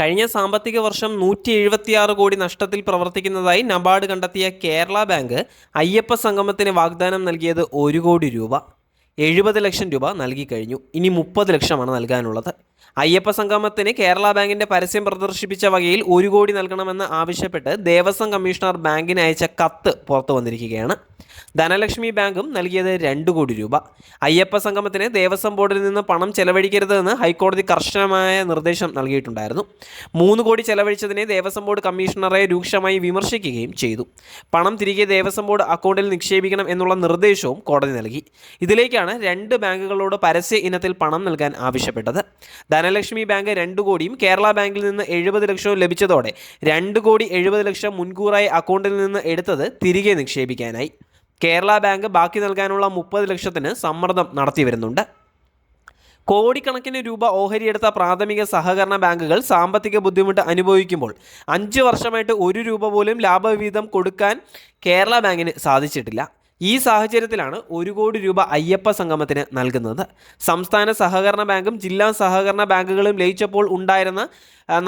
കഴിഞ്ഞ സാമ്പത്തിക വർഷം നൂറ്റി എഴുപത്തിയാറ് കോടി നഷ്ടത്തിൽ പ്രവർത്തിക്കുന്നതായി നബാർഡ് കണ്ടെത്തിയ കേരള ബാങ്ക് അയ്യപ്പ സംഗമത്തിന് വാഗ്ദാനം നൽകിയത് ഒരു കോടി രൂപ. എഴുപത് ലക്ഷം രൂപ നൽകിക്കഴിഞ്ഞു ഇനി മുപ്പത് ലക്ഷമാണ് നൽകാനുള്ളത്. അയ്യപ്പ സംഗമത്തിന് കേരള ബാങ്കിന്റെ പരസ്യം പ്രദർശിപ്പിച്ച വകയിൽ ഒരു കോടി നൽകണമെന്ന് ആവശ്യപ്പെട്ട് ദേവസ്വം കമ്മീഷണർ ബാങ്കിന് അയച്ച കത്ത് പുറത്തു വന്നിരിക്കുകയാണ്. ധനലക്ഷ്മി ബാങ്കും നൽകിയത് രണ്ട് കോടി രൂപ. അയ്യപ്പ സംഗമത്തിന് ദേവസ്വം ബോർഡിൽ നിന്ന് പണം ചെലവഴിക്കരുതെന്ന് ഹൈക്കോടതി കർശനമായ നിർദ്ദേശം നൽകിയിട്ടുണ്ടായിരുന്നു. മൂന്ന് കോടി ചെലവഴിച്ചതിനെ ദേവസ്വം ബോർഡ് കമ്മീഷണറെ രൂക്ഷമായി വിമർശിക്കുകയും ചെയ്തു. പണം തിരികെ ദേവസ്വം ബോർഡ് അക്കൗണ്ടിൽ നിക്ഷേപിക്കണം എന്നുള്ള നിർദ്ദേശവും കോടതി നൽകി. ഇതിലേക്കാണ് രണ്ട് ബാങ്കുകളോട് പരസ്യ ഇനത്തിൽ പണം നൽകാൻ ആവശ്യപ്പെട്ടത്. ധനലക്ഷ്മി ബാങ്ക് രണ്ട് കോടിയും കേരള ബാങ്കിൽ നിന്ന് എഴുപത് ലക്ഷവും ലഭിച്ചതോടെ രണ്ട് കോടി എഴുപത് ലക്ഷം മുൻകൂറായി അക്കൗണ്ടിൽ നിന്ന് എടുത്തത് തിരികെ നിക്ഷേപിക്കാനായി. കേരള ബാങ്ക് ബാക്കി നൽകാനുള്ള മുപ്പത് ലക്ഷത്തിന് സമ്മർദ്ദം നടത്തി വരുന്നുണ്ട്. കോടിക്കണക്കിന് രൂപ ഓഹരിയെടുത്ത പ്രാഥമിക സഹകരണ ബാങ്കുകൾ സാമ്പത്തിക ബുദ്ധിമുട്ട് അനുഭവിക്കുമ്പോൾ അഞ്ച് വർഷമായിട്ട് ഒരു രൂപ പോലും ലാഭവിഹിതം കൊടുക്കാൻ കേരള ബാങ്കിന് സാധിച്ചിട്ടില്ല. ഈ സാഹചര്യത്തിലാണ് ഒരു കോടി രൂപ അയ്യപ്പ സംഗമത്തിന് നൽകുന്നത്. സംസ്ഥാന സഹകരണ ബാങ്കും ജില്ലാ സഹകരണ ബാങ്കുകളും ലയിച്ചപ്പോൾ ഉണ്ടായിരുന്ന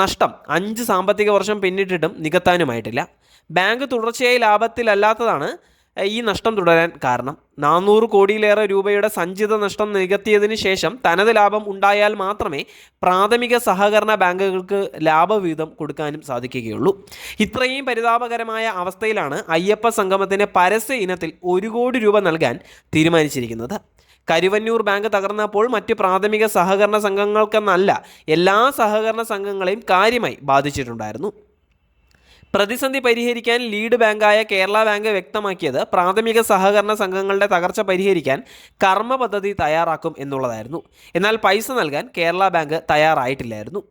നഷ്ടം അഞ്ച് സാമ്പത്തിക വർഷം പിന്നിട്ടിട്ടും നികത്താനുമായിട്ടില്ല. ബാങ്ക് തുടർച്ചയായി ലാഭത്തിലല്ലാത്തതാണ് ഈ നഷ്ടം തുടരാൻ കാരണം നാനൂറ് കോടിയിലേറെ രൂപയുടെ സഞ്ചിത നഷ്ടം നികത്തിയതിനു ശേഷം തനത് ലാഭം ഉണ്ടായാൽ മാത്രമേ പ്രാഥമിക സഹകരണ ബാങ്കുകൾക്ക് ലാഭവിഹിതം കൊടുക്കാനും സാധിക്കുകയുള്ളൂ. ഇത്രയും പരിതാപകരമായ അവസ്ഥയിലാണ് അയ്യപ്പ സംഗമത്തിന് പരസ്യ ഇനത്തിൽ ഒരു കോടി രൂപ നൽകാൻ തീരുമാനിച്ചിരിക്കുന്നത്. കരുവന്നൂർ ബാങ്ക് തകർന്നപ്പോൾ മറ്റ് പ്രാഥമിക സഹകരണ സംഘങ്ങൾക്കെന്നല്ല എല്ലാ സഹകരണ സംഘങ്ങളെയും കാര്യമായി ബാധിച്ചിട്ടുണ്ടായിരുന്നു. പ്രതിസന്ധി പരിഹരിക്കാൻ ലീഡ് ബാങ്കായ കേരള ബാങ്ക് വ്യക്തമാക്കിയത് പ്രാഥമിക സഹകരണ സംഘങ്ങളുടെ തകർച്ച പരിഹരിക്കാൻ കർമ്മ പദ്ധതി തയ്യാറാക്കും എന്നുള്ളതായിരുന്നു. എന്നാൽ പൈസ നൽകാൻ കേരള ബാങ്ക് തയ്യാറായിട്ടില്ലായിരുന്നു.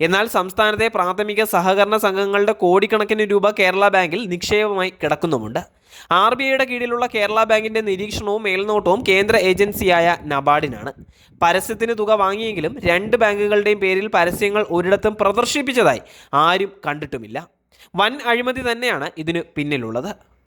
എന്നാൽ സംസ്ഥാനത്തെ പ്രാഥമിക സഹകരണ സംഘങ്ങളുടെ കോടിക്കണക്കിന് രൂപ കേരള ബാങ്കിൽ നിക്ഷേപമായി കിടക്കുന്നുമുണ്ട്. ആർ ബി ഐയുടെ കീഴിലുള്ള കേരള ബാങ്കിന്റെ നിരീക്ഷണവും മേൽനോട്ടവും കേന്ദ്ര ഏജൻസിയായ നബാർഡിനാണ്. പരസ്യത്തിന് തുക വാങ്ങിയെങ്കിലും രണ്ട് ബാങ്കുകളുടെയും പേരിൽ പരസ്യങ്ങൾ ഒരിടത്തും പ്രദർശിപ്പിച്ചതായി ആരും കണ്ടിട്ടുമില്ല. വൻ അഴിമതി തന്നെയാണ് ഇതിന് പിന്നിലുള്ളത്.